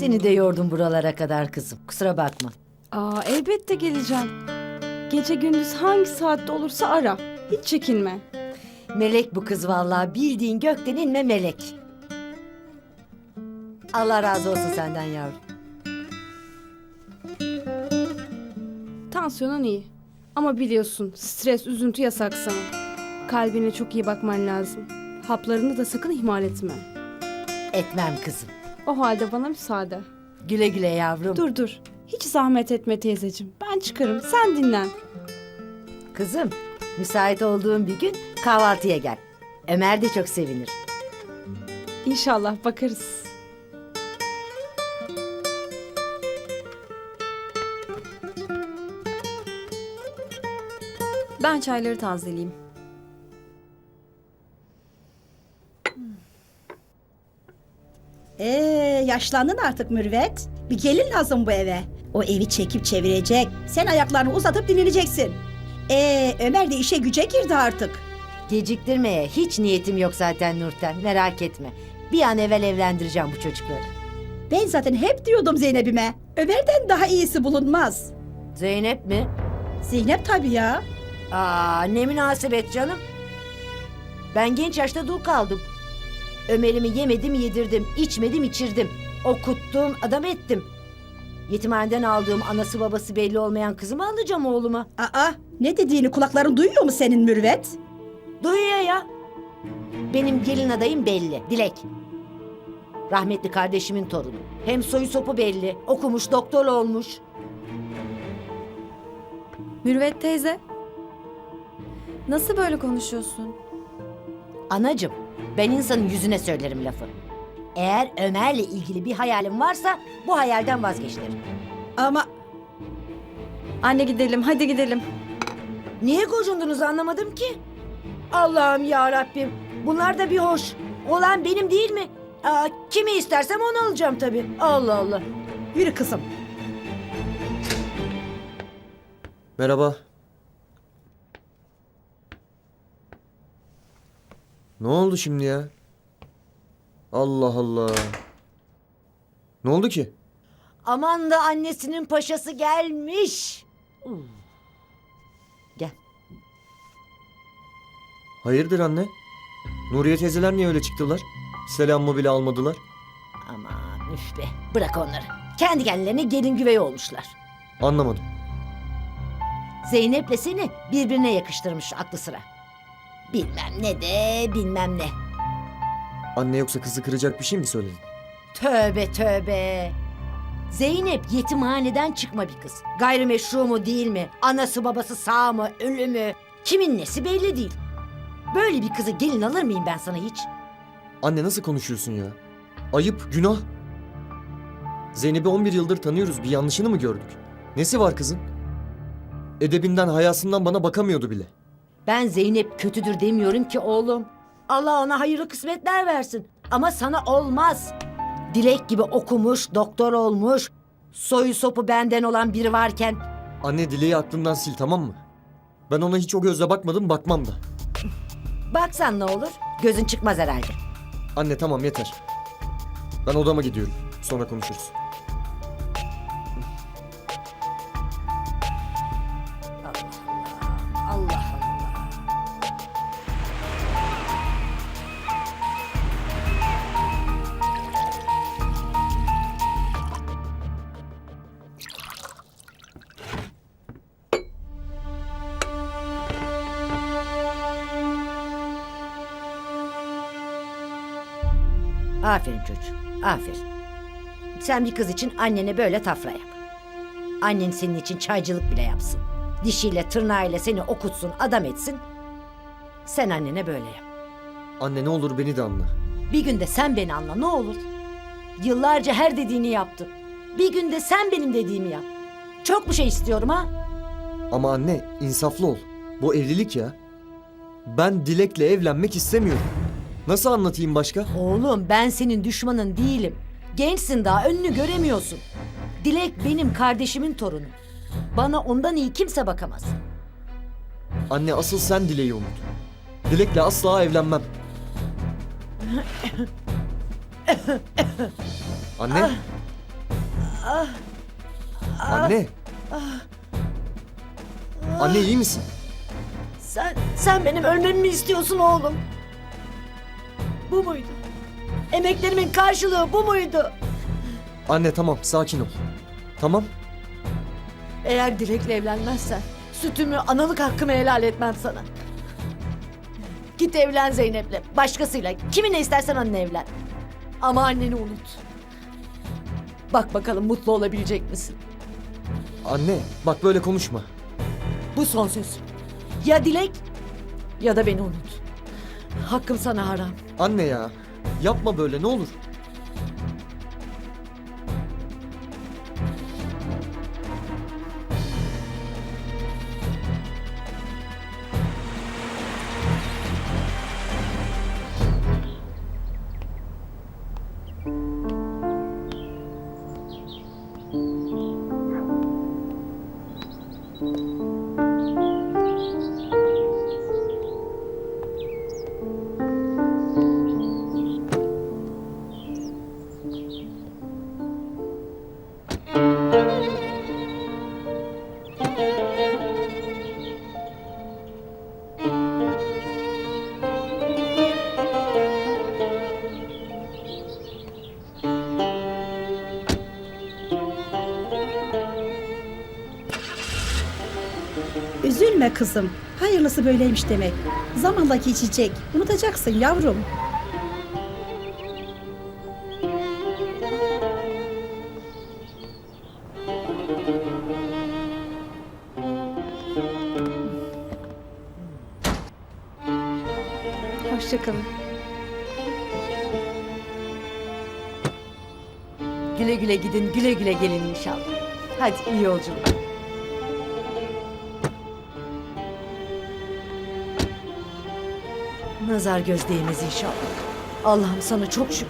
Seni de yordum buralara kadar kızım. Kusura bakma. Aa elbette geleceğim. Gece gündüz hangi saatte olursa ara. Hiç çekinme. Melek bu kız vallahi bildiğin gökten inme melek. Allah razı olsun senden yavrum. Tansiyonun iyi. Ama biliyorsun stres, üzüntü yasak sana. Kalbine çok iyi bakman lazım. Haplarını da sakın ihmal etme. Etmem kızım. O halde bana müsaade. Güle güle yavrum. Dur dur. Hiç zahmet etme teyzeciğim. Ben çıkarım. Sen dinlen. Kızım, müsait olduğun bir gün kahvaltıya gel. Ömer de çok sevinir. İnşallah bakarız. Ben çayları tazeleyeyim. Ee, yaşlandın artık Mürvet. Bir gelin lazım bu eve. O evi çekip çevirecek. Sen ayaklarını uzatıp dinleneceksin. Ee, Ömer de işe güce girdi artık. Geciktirmeye hiç niyetim yok zaten Nurten. Merak etme. Bir an evvel evlendireceğim bu çocukları. Ben zaten hep diyordum Zeynep'ime. Ömer'den daha iyisi bulunmaz. Zeynep mi? Zeynep tabii ya. Aa, ne münasebet canım. Ben genç yaşta dul kaldım. Ömer'imi yemedim yedirdim, içmedim içirdim. Okuttum, adam ettim. Yetimhaneden aldığım anası babası belli olmayan kızımı alacağım oğluma. Aa, ne dediğini kulakların duyuyor mu senin Mürvet? Duyuyor ya. Benim gelin adayım belli, Dilek. Rahmetli kardeşimin torunu. Hem soyu sopu belli, okumuş, doktor olmuş. Mürvet teyze. Nasıl böyle konuşuyorsun? Anacım, ben insanın yüzüne söylerim lafı. Eğer Ömer'le ilgili bir hayalim varsa bu hayalden vazgeç derim. Ama Anne gidelim, hadi gidelim. Niye gocundunuz anlamadım ki. Allah'ım ya Rabbim. Bunlar da bir hoş. Olan benim değil mi? Aa, kimi istersem onu alacağım tabii. Allah Allah. yürü kızım. Merhaba. Ne oldu şimdi ya? Allah Allah. Ne oldu ki? Aman da annesinin paşası gelmiş. Uf. Gel. Hayırdır anne? Nuriye teyzeler niye öyle çıktılar? Selamımı bile almadılar. Aman üf be. Bırak onları. Kendi kendilerine gelin güvey olmuşlar. Anlamadım. Zeynep'le seni birbirine yakıştırmış aklı sıra. Bilmem ne de bilmem ne. Anne yoksa kızı kıracak bir şey mi söyledin? Tövbe tövbe. Zeynep yetimhaneden çıkma bir kız. Gayrimeşru mu değil mi? Anası babası sağ mı, ölü mü? Kimin nesi belli değil. Böyle bir kızı gelin alır mıyım ben sana hiç? Anne nasıl konuşuyorsun ya? Ayıp, günah. Zeynep'i 11 yıldır tanıyoruz. Bir yanlışını mı gördük? Nesi var kızın? Edebinden, hayasından bana bakamıyordu bile. Ben Zeynep kötüdür demiyorum ki oğlum. Allah ona hayırlı kısmetler versin. Ama sana olmaz. Dilek gibi okumuş, doktor olmuş, soyu sopu benden olan biri varken Anne dileği aklından sil tamam mı? Ben ona hiç o gözle bakmadım bakmam da. baksan ne olur? Gözün çıkmaz herhalde. Anne tamam yeter. Ben odama gidiyorum. Sonra konuşuruz. Aferin çocuğum, aferin. Sen bir kız için annene böyle tafra yap. Annen senin için çaycılık bile yapsın. Dişiyle tırnağıyla seni okutsun, adam etsin. Sen annene böyle yap. Anne ne olur beni de anla. Bir günde sen beni anla ne olur. Yıllarca her dediğini yaptım. Bir günde sen benim dediğimi yap. Çok mu şey istiyorum ha? Ama anne insaflı ol. Bu evlilik ya. Ben Dilek'le evlenmek istemiyorum. Nasıl anlatayım başka? Oğlum ben senin düşmanın değilim. Gençsin daha önünü göremiyorsun. Dilek benim kardeşimin torunu. Bana ondan iyi kimse bakamaz. Anne asıl sen Dilek'i unut. Dilek'le asla evlenmem. Anne Anne. Anne iyi misin? Sen, sen benim ölmemi mi istiyorsun oğlum? Bu muydu? Emeklerimin karşılığı bu muydu? Anne tamam sakin ol. Tamam. Eğer Dilek'le evlenmezsen sütümü, analık hakkımı helal etmem sana. Git evlen Zeynep'le, başkasıyla. Kiminle istersen onunla evlen. Ama anneni unut. Bak bakalım mutlu olabilecek misin? Anne bak böyle konuşma. Bu son söz. Ya Dilek ya da beni unut. Hakkım sana haram. Anne ya. Yapma böyle ne olur. Üzülme kızım. Hayırlısı böyleymiş demek. Zamanla geçecek. Unutacaksın yavrum. Hoşçakalın. Güle güle gidin, güle güle gelin inşallah. Hadi iyi yolculuk. Nazar göz değmez inşallah. Allah'ım sana çok şükür.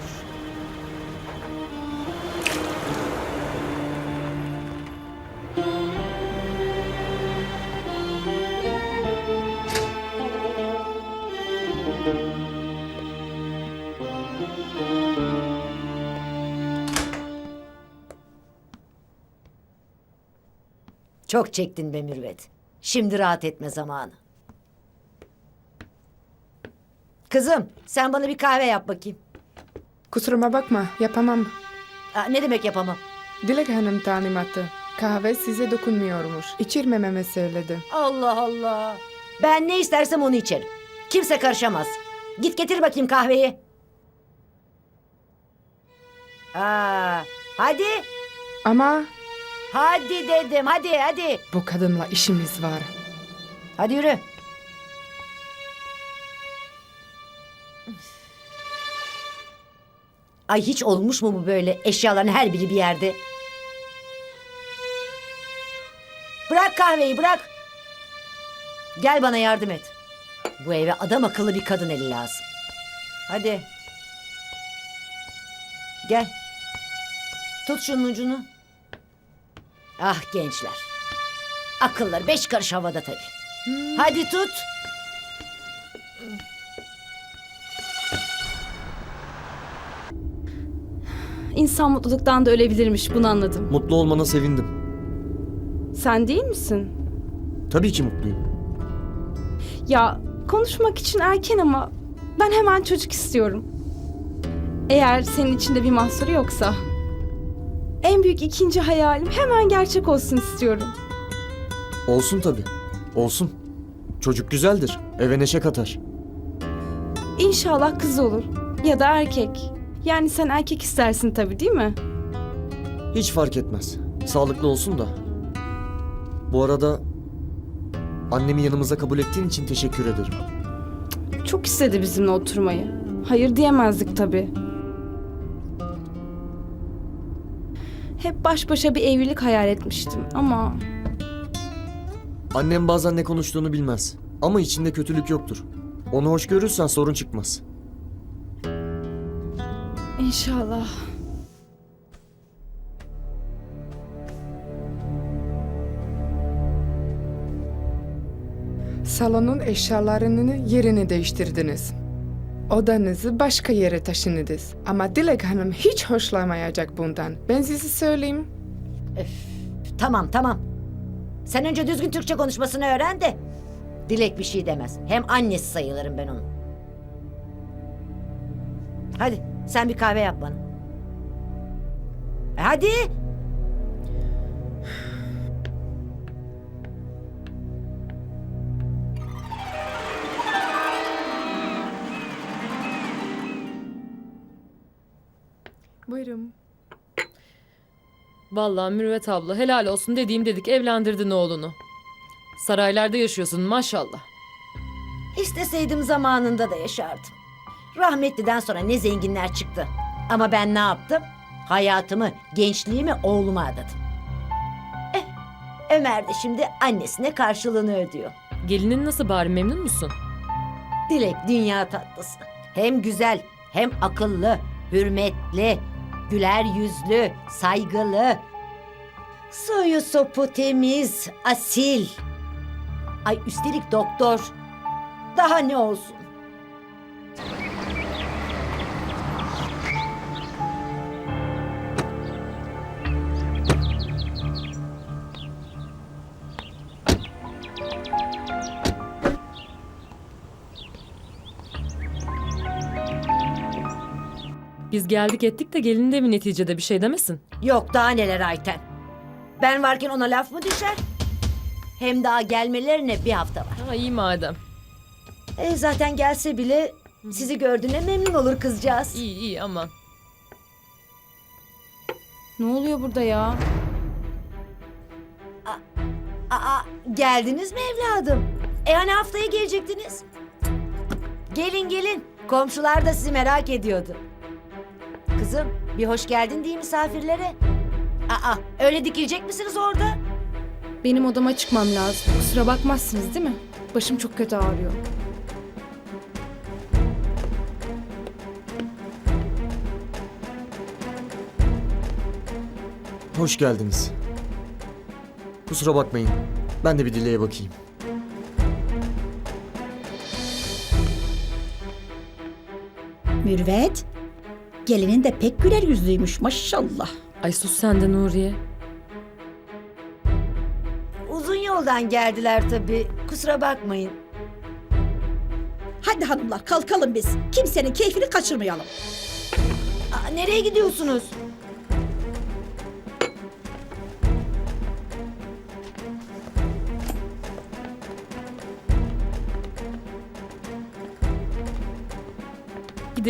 Çok çektin be Mürvet. Şimdi rahat etme zamanı. Kızım sen bana bir kahve yap bakayım. Kusuruma bakma, yapamam. Aa, ne demek yapamam? Dilek Hanım talimatı. Kahve size dokunmuyormuş. İçirmememi söyledi. Allah Allah. Ben ne istersem onu içerim. Kimse karışamaz. Git getir bakayım kahveyi. Aa, hadi. Ama Hadi dedim hadi hadi. bu kadınla işimiz var. Hadi yürü. Ay hiç olmuş mu bu böyle eşyaların her biri bir yerde? Bırak kahveyi bırak. Gel bana yardım et. Bu eve adam akıllı bir kadın eli lazım. Hadi. Gel. Tut şunun ucunu. Ah gençler. Akılları beş karış havada tabii. Hadi tut. İnsan mutluluktan da ölebilirmiş bunu anladım. Mutlu olmana sevindim. Sen değil misin? Tabii ki mutluyum. Ya konuşmak için erken ama ben hemen çocuk istiyorum. Eğer senin içinde bir mahsuru yoksa. En büyük ikinci hayalim hemen gerçek olsun istiyorum. Olsun tabii. Olsun. Çocuk güzeldir. Eve neşe katar. İnşallah kız olur ya da erkek. Yani sen erkek istersin tabii değil mi? Hiç fark etmez. Sağlıklı olsun da. Bu arada annemi yanımıza kabul ettiğin için teşekkür ederim. Çok istedi bizimle oturmayı. Hayır diyemezdik tabii. Hep baş başa bir evlilik hayal etmiştim ama Annem bazen ne konuştuğunu bilmez. Ama içinde kötülük yoktur. Onu hoş görürsen sorun çıkmaz. İnşallah. Salonun eşyalarını yerini değiştirdiniz. Odanızı başka yere taşınırdınız. Ama Dilek Hanım hiç hoşlanmayacak bundan. Ben size söyleyeyim. Tamam tamam. Sen önce düzgün Türkçe konuşmasını öğren de. Dilek bir şey demez. Hem annesi sayılırım ben onun. Hadi sen bir kahve yap bana. E, Hadi. Buyurun. Vallahi Mürüvvet abla helal olsun dediğim dedik evlendirdin oğlunu. Saraylarda yaşıyorsun maşallah. İsteseydim zamanında da yaşardım. Rahmetliden sonra ne zenginler çıktı. Ama ben ne yaptım? Hayatımı, gençliğimi oğluma adadım. Eh, Ömer de şimdi annesine karşılığını ödüyor. Gelinin nasıl bari memnun musun? Dilek dünya tatlısı. Hem güzel, hem akıllı, hürmetli, güler yüzlü, saygılı. Soyu sopu temiz, asil. Ay üstelik doktor. Daha ne olsun? Biz geldik ettik de gelin de mi neticede bir şey demesin? Yok daha neler Ayten. Ben varken ona laf mı düşer? Hem daha gelmelerine bir hafta var. Ha iyi madem. E zaten gelse bile sizi gördüğüne memnun olur kızcağız. İyi iyi aman. Ne oluyor burada ya? Aa, geldiniz mi evladım? E hani haftaya gelecektiniz? Gelin gelin. Komşular da sizi merak ediyordu. Kızım bir hoş geldin diye misafirlere. Aa öyle dikilecek misiniz orada? Benim odama çıkmam lazım. Kusura bakmazsınız değil mi? Başım çok kötü ağrıyor. Hoş geldiniz. Kusura bakmayın. Ben de bir dileğe bakayım. Mürvet, gelinin de pek güler yüzlüymüş maşallah. Ay sus sen de Nuriye. Uzun yoldan geldiler tabii. Kusura bakmayın. Hadi hanımlar kalkalım biz. Kimsenin keyfini kaçırmayalım. Aa, nereye gidiyorsunuz?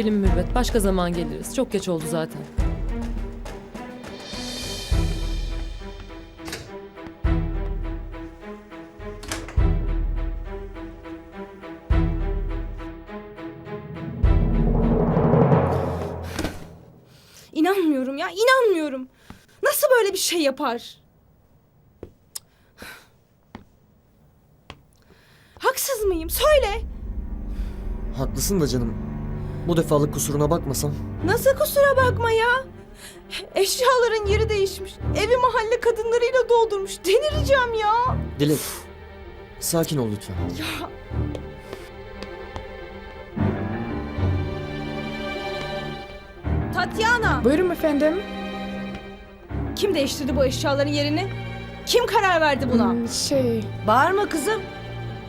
Gidelim Mürüvvet başka zaman geliriz. Çok geç oldu zaten. İnanmıyorum ya, inanmıyorum. Nasıl böyle bir şey yapar? Haksız mıyım? Söyle. Haklısın da canım. Bu defalık kusuruna bakmasam. Nasıl kusura bakma ya? Eşyaların yeri değişmiş. Evi mahalle kadınlarıyla doldurmuş. Delireceğim ya. Dilek. Sakin ol lütfen. Ya Tatyana, Buyurun efendim. kim değiştirdi bu eşyaların yerini? Kim karar verdi buna? Hmm, şey, Bağırma kızım.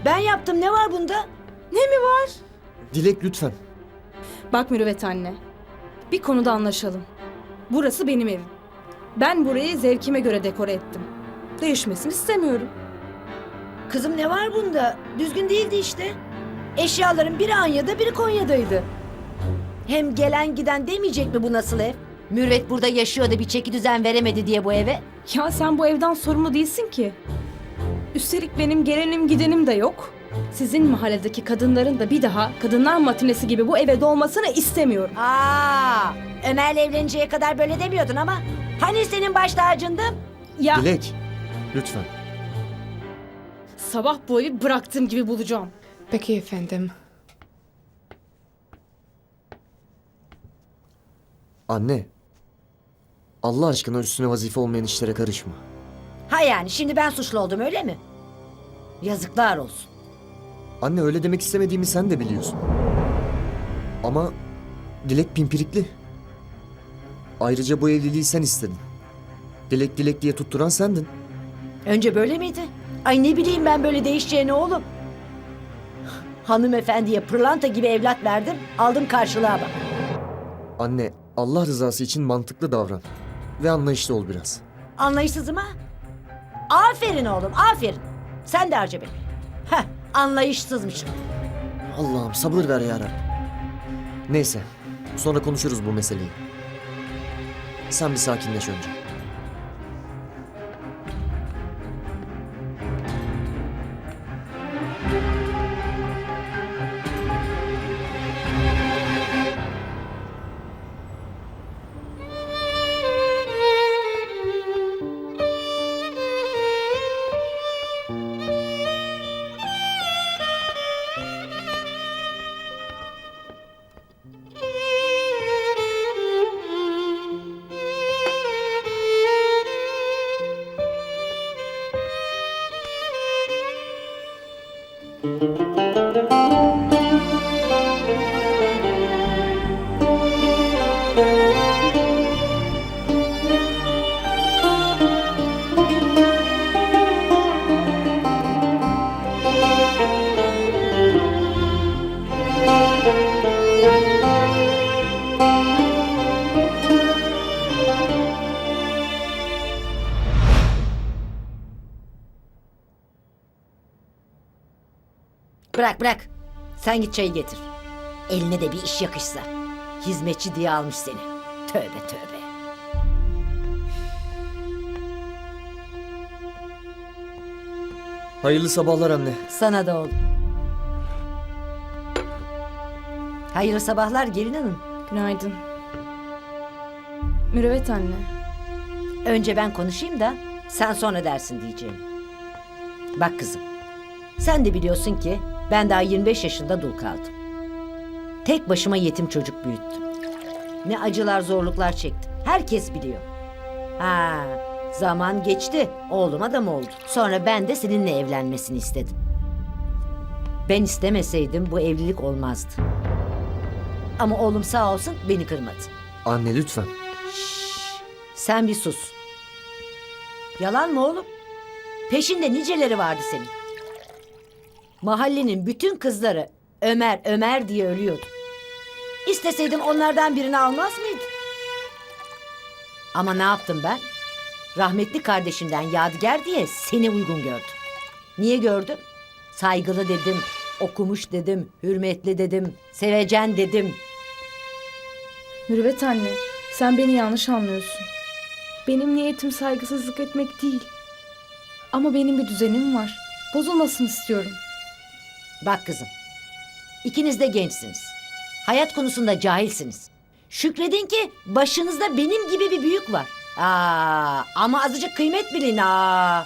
Ben yaptım ne var bunda? Ne mi var? Dilek lütfen. Bak Mürüvvet anne. Bir konuda anlaşalım. Burası benim evim. Ben burayı zevkime göre dekore ettim. Değişmesini istemiyorum. Kızım ne var bunda? Düzgün değildi işte. Eşyaların biri Anya'da biri Konya'daydı. Hem gelen giden demeyecek mi bu nasıl ev? Mürvet burada yaşıyor da bir çeki düzen veremedi diye bu eve. Ya sen bu evden sorumlu değilsin ki. Üstelik benim gelenim gidenim de yok. Sizin mahalledeki kadınların da bir daha kadınlar matinesi gibi bu eve dolmasını istemiyorum. Aa, Ömer'le evleneceğe kadar böyle demiyordun ama. Hani senin baş tacındım? Ya Dilek. Lütfen. sabah bu evi bıraktığım gibi bulacağım. peki efendim. Anne. Allah aşkına üstüne vazife olmayan işlere karışma. Ha yani şimdi ben suçlu oldum öyle mi? Yazıklar olsun. Anne öyle demek istemediğimi sen de biliyorsun. Ama Dilek pimpirikli. Ayrıca bu evliliği sen istedin. Dilek dilek diye tutturan sendin. Önce böyle miydi? Ay ne bileyim ben böyle değişeceğini oğlum. Hanımefendiye pırlanta gibi evlat verdim. Aldım karşılığa bak. Anne Allah rızası için mantıklı davran. Ve anlayışlı ol biraz. Anlayışsızım ha? Aferin oğlum aferin. Sen de harca beni. Heh anlayışsızmışım. Allah'ım sabır ver ya Neyse sonra konuşuruz bu meseleyi. Sen bir sakinleş önce. Bırak bırak. Sen git çayı getir. Eline de bir iş yakışsa. Hizmetçi diye almış seni. Tövbe tövbe. Hayırlı sabahlar anne. Sana da oğlum. Hayırlı sabahlar gelin hanım. Günaydın. Mürüvvet anne. Önce ben konuşayım da sen sonra dersin diyeceğim. Bak kızım. Sen de biliyorsun ki ben daha 25 yaşında dul kaldım. Tek başıma yetim çocuk büyüttüm. Ne acılar zorluklar çektim. Herkes biliyor. Ha, zaman geçti. Oğlum adam oldu. Sonra ben de seninle evlenmesini istedim. Ben istemeseydim bu evlilik olmazdı. Ama oğlum sağ olsun beni kırmadı. Anne lütfen. Sen bir sus. Yalan mı oğlum? Peşinde niceleri vardı senin. Mahallenin bütün kızları Ömer Ömer diye ölüyordu. İsteseydim onlardan birini almaz mıydı? Ama ne yaptım ben? Rahmetli kardeşimden Yadigar diye seni uygun gördüm. Niye gördüm? Saygılı dedim, okumuş dedim, hürmetli dedim, sevecen dedim. Mürüvvet anne, sen beni yanlış anlıyorsun. Benim niyetim saygısızlık etmek değil. Ama benim bir düzenim var. Bozulmasın istiyorum. Bak kızım. ikiniz de gençsiniz. Hayat konusunda cahilsiniz. Şükredin ki başınızda benim gibi bir büyük var. Aa, ama azıcık kıymet bilin aa.